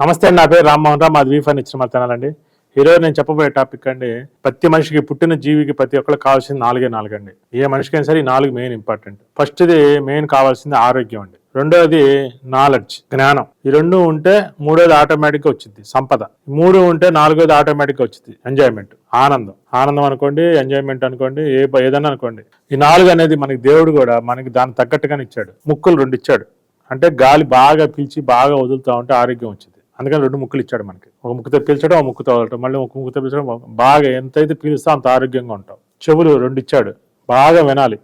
నమస్తే అండి నా పేరు రామ్మోహన్ రావు మాది ఇచ్చిన మా తినాలండి ఈరోజు నేను చెప్పబోయే టాపిక్ అండి ప్రతి మనిషికి పుట్టిన జీవికి ప్రతి ఒక్కరికి కావాల్సింది నాలుగే నాలుగండి. ఏ మనిషికైనా సరే ఈ నాలుగు మెయిన్ ఇంపార్టెంట్ ఫస్ట్ది మెయిన్ కావాల్సింది ఆరోగ్యం అండి. రెండోది నాలెడ్జ్ జ్ఞానం. ఈ రెండు ఉంటే మూడోది ఆటోమేటిక్గా వచ్చింది సంపద. మూడు ఉంటే నాలుగోది ఆటోమేటిక్గా వచ్చింది ఎంజాయ్మెంట్ ఆనందం. ఆనందం అనుకోండి ఎంజాయ్మెంట్ అనుకోండి ఏ ఏదన్నా అనుకోండి. ఈ నాలుగు అనేది మనకి దేవుడు కూడా మనకి దానికి తగ్గట్టుగానే ఇచ్చాడు. ముక్కులు రెండు ఇచ్చాడు. అంటే గాలి బాగా పీల్చి బాగా వదులుతా ఉంటే ఆరోగ్యం వచ్చింది. అందుకని రెండు ముక్కులు ఇచ్చాడు మనకి. ఒక ముక్కుతో పీల్చడం ఒక ముక్కుతో వదలటం మళ్ళీ ఒక ముక్కుతో పీల్చడం బాగా ఎంతైతే పీలుస్తా అంత ఆరోగ్యంగా ఉంటాం. చెవులు రెండు ఇచ్చాడు. బాగా వినాలి.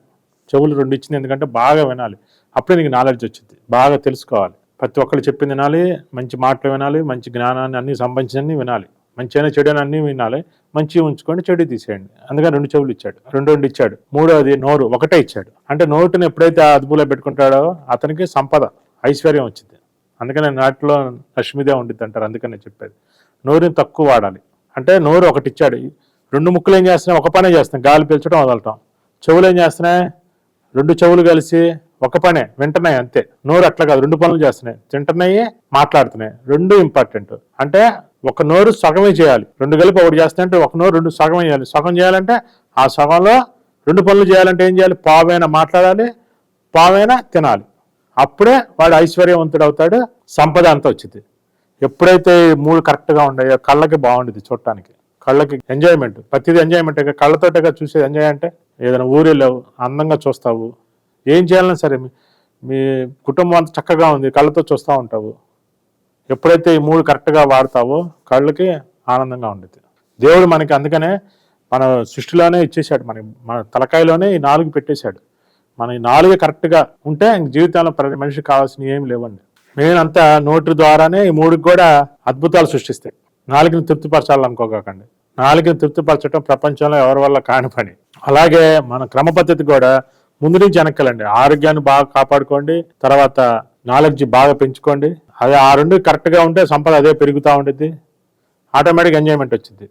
చెవులు రెండు ఇచ్చింది ఎందుకంటే బాగా వినాలి. అప్పుడే నీకు నాలెడ్జ్ వచ్చింది. బాగా తెలుసుకోవాలి. ప్రతి ఒక్కరు చెప్పింది వినాలి. మంచి మాటలు వినాలి. మంచి జ్ఞానాన్ని అన్ని సంబంధించినవి వినాలి. మంచి అయినా చెడు అని అన్నీ వినాలి. మంచి ఉంచుకొని చెడు తీసేయండి. అందుకని రెండు చెవులు ఇచ్చాడు. రెండు రెండు ఇచ్చాడు. మూడోది నోరు. ఒకటే ఇచ్చాడు. అంటే నోటుని ఎప్పుడైతే అదుపులో పెట్టుకుంటాడో అతనికి సంపద ఐశ్వర్యం వచ్చింది. అందుకనే నాటిలో లక్ష్మీదే ఉండిద్ది అంటారు అందుకనే చెప్పేది. నోరుని తక్కువ వాడాలి. అంటే నోరు ఒకటి ఇచ్చాడు రెండు ముక్కులు ఏం చేస్తున్నాయి? ఒక పనే చేస్తున్నాయి. గాలి పీల్చడం వదలటం. చెవులు ఏం చేస్తున్నాయి? రెండు చెవులు కలిసి ఒక పనే వింటున్నాయి అంతే. నోరు అట్లా కాదు రెండు పనులు చేస్తున్నాయి. తింటున్నాయి మాట్లాడుతున్నాయి. రెండు ఇంపార్టెంట్ అంటే ఒక నోరు సగమే చేయాలి. రెండు కలిపి ఒకటి చేస్తాయంటే ఒక నోరు రెండు సగమే చేయాలి. సగం చేయాలంటే ఆ సగంలో రెండు పనులు చేయాలంటే ఏం చేయాలి? పావైనా మాట్లాడాలి పావైనా తినాలి. అప్పుడే వాడు ఐశ్వర్యవంతుడు అవుతాడు సంపద అంతా వచ్చింది ఎప్పుడైతే ఈ మూడు కరెక్ట్గా ఉన్నాయో కళ్ళకి బాగుండేది చూడటానికి. కళ్ళకి ఎంజాయ్మెంట్. ప్రతిదీ ఎంజాయ్మెంట్ కళ్ళతోటగా చూసేది. ఎంజాయ్ అంటే ఏదైనా ఊరిలో అందంగా చూస్తావు. ఏం చేయాలన్నా సరే మీ- మీ కుటుంబం అంతా చక్కగా ఉంది కళ్ళతో చూస్తూ ఉంటావు. ఎప్పుడైతే ఈ మూడు కరెక్ట్గా వాడతావో కళ్ళకి ఆనందంగా ఉండేది దేవుడు మనకి అందుకనే మన సృష్టిలోనే ఇచ్చేసాడు మనకి మన తలకాయలోనే ఈ నాలుగు పెట్టేశాడు. మన నాలుగే నాలుగు కరెక్ట్గా ఉంటే జీవితంలో ప్రతి మనిషికి కావాల్సినవి ఏం లేవండి. మెయిన్ అంతా నోటి ద్వారానే ఈ మూడుకి కూడా అద్భుతాలు సృష్టిస్తాయి. నాలుగుని తృప్తిపరచాలనుకోకండి. నాలుగుని తృప్తిపరచడం ప్రపంచంలో ఎవరి వల్ల కాని పని. అలాగే మన క్రమ పద్ధతి కూడా ముందు నుంచి వెనక్కలండి. ఆరోగ్యాన్ని బాగా కాపాడుకోండి. తర్వాత నాలెడ్జ్ బాగా పెంచుకోండి. అదే ఆ రెండు కరెక్ట్గా ఉంటే సంపద అదే పెరుగుతూ ఉంటుంది ఆటోమేటిక్ ఎంజాయ్మెంట్ వచ్చింది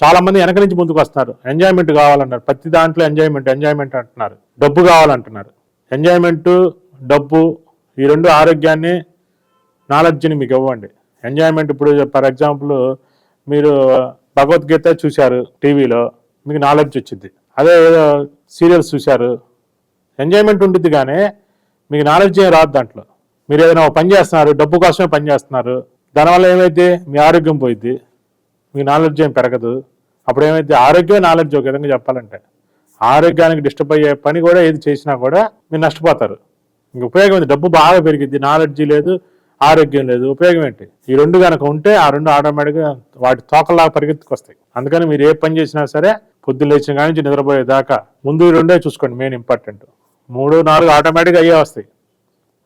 చాలా మంది వెనక నుంచి ముందుకు వస్తున్నారు ఎంజాయ్మెంట్ కావాలన్నారు ప్రతి దాంట్లో ఎంజాయ్మెంట్ ఎంజాయ్మెంట్ అంటున్నారు. డబ్బు కావాలంటున్నారు. ఎంజాయ్మెంట్ డబ్బు ఈ రెండు ఆరోగ్యాన్ని నాలెడ్జ్ని మీకు ఇవ్వండి. ఎంజాయ్మెంట్ ఇప్పుడు ఫర్ ఎగ్జాంపుల్ మీరు భగవద్గీత చూశారు టీవీలో మీకు నాలెడ్జ్ వచ్చింది. అదే ఏదో సీరియల్స్ చూశారు. ఎంజాయ్మెంట్ ఉంటుంది కానీ మీకు నాలెడ్జ్ ఏం రాదు దాంట్లో. మీరు ఏదైనా పని చేస్తున్నారు డబ్బు కోసమే పని చేస్తున్నారు. దానివల్ల ఏమైతే మీ ఆరోగ్యం పోయిద్ది. మీ నాలెడ్జ్ ఏం పెరగదు. అప్పుడు ఏమైతే ఆరోగ్యం నాలెడ్జ్ ఒక విధంగా చెప్పాలంటే ఆరోగ్యానికి డిస్టర్బ్ అయ్యే పని కూడా ఏది చేసినా కూడా మీరు నష్టపోతారు. ఇంక ఉపయోగం ఏంది? డబ్బు బాగా పెరిగిద్ది. నాలెడ్జ్ లేదు ఆరోగ్యం లేదు. ఉపయోగం ఏంటి? ఈ రెండు కనుక ఉంటే ఆ రెండు ఆటోమేటిక్గా వాటి తోకలాగా పరిగెత్తుకొస్తాయి. అందుకని మీరు ఏ పని చేసినా సరే పొద్దున్న లేచిన కాడి నుంచి నిద్రపోయేదాకా ముందు ఈ రెండే చూసుకోండి. Main important. మూడు నాలుగు ఆటోమేటిక్గా అయ్యే వస్తాయి.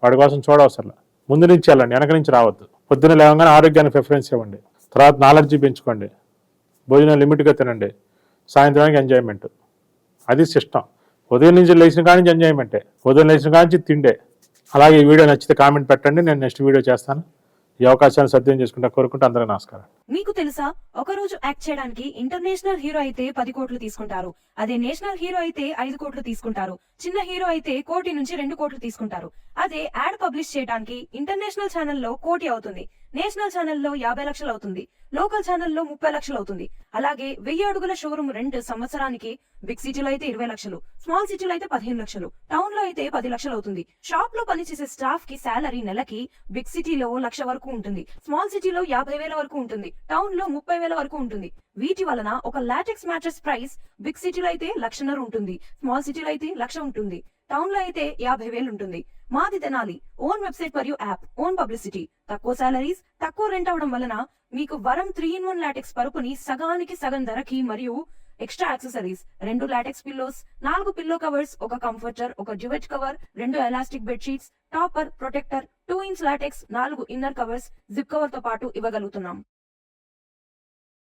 వాడి కోసం చూడవసరం ముందు నుంచి వెళ్ళండి. వెనక నుంచి రావద్దు. పొద్దున్న లేవగానే ఆరోగ్యానికి ప్రిఫరెన్స్ ఇవ్వండి. తర్వాత నాలెడ్జ్ పెంచుకోండి. భోజనం లిమిట్గా తినండి. సాయంత్రానికి ఎంజాయ్మెంట్. అది సిస్టమ్ ఉదయం నుంచి లేచిన కాడి ఎంజాయ్మెంటే. ఉదయం లేచిన కానించి తిండే. అలాగే ఈ వీడియో నచ్చితే కామెంట్ పెట్టండి. నేను నెక్స్ట్ వీడియో చేస్తాను. ఈ అవకాశాన్ని సద్వినియోగం చేసుకుంటా కోరుకుంటే అందరూ నమస్కారం. మీకు తెలుసా? ఒక రోజు యాక్ట్ చేయడానికి ఇంటర్నేషనల్ హీరో అయితే పది కోట్లు తీసుకుంటారు. అదే నేషనల్ హీరో అయితే ఐదు కోట్లు తీసుకుంటారు. చిన్న హీరో అయితే కోటి నుంచి రెండు కోట్లు తీసుకుంటారు. అదే యాడ్ పబ్లిష్ చేయడానికి ఇంటర్నేషనల్ ఛానల్లో కోటి అవుతుంది. నేషనల్ ఛానల్లో యాభై లక్షలు అవుతుంది. లోకల్ ఛానల్లో ముప్పై లక్షలు అవుతుంది. అలాగే వెయ్యి అడుగుల షోరూమ్ రెంట్ సంవత్సరానికి బిగ్ సిటీలో అయితే ఇరవై లక్షలు స్మాల్ సిటీలో అయితే పదిహేను లక్షలు టౌన్లో అయితే పది లక్షలు అవుతుంది. షాప్లో పనిచేసే స్టాఫ్కి శాలరీ నెలకి బిగ్ సిటీలో లక్ష వరకు ఉంటుంది. స్మాల్ సిటీలో యాభై వేల వరకు ఉంటుంది. టౌన్లో ముప్పై వేల వరకు ఉంటుంది. వీటి వలన ఒక లాటెక్స్ మ్యాట్రెస్ ప్రైస్ బిగ్ సిటీలో అయితే లక్షన్నర ఉంటుంది. స్మాల్ సిటీలో అయితే లక్ష ఉంటుంది. టౌన్లో అయితే యాభై వేలు ఉంటుంది. మాది తెనాలి. ఓన్ వెబ్సైట్ మరియు యాప్. Own publicity. తక్కువ సాలరీస్ తక్కువ రెంట్ అవడం వలన మీకు వరం త్రీ ఇన్ వన్ లాటెక్స్ పరుపుని సగానికి సగం ధరకి మరియు ఎక్స్ట్రా యాక్సెసరీస్ రెండు లాటెక్స్ పిల్లోస్ నాలుగు పిల్లో కవర్స్ ఒక కంఫర్టర్ ఒక డ్యువెట్ కవర్ రెండు elastic bedsheets topper protector two inch latex నాలుగు ఇన్నర్ కవర్స్ జిప్ కవర్తో పాటు ఇవ్వగలుగుతున్నాం.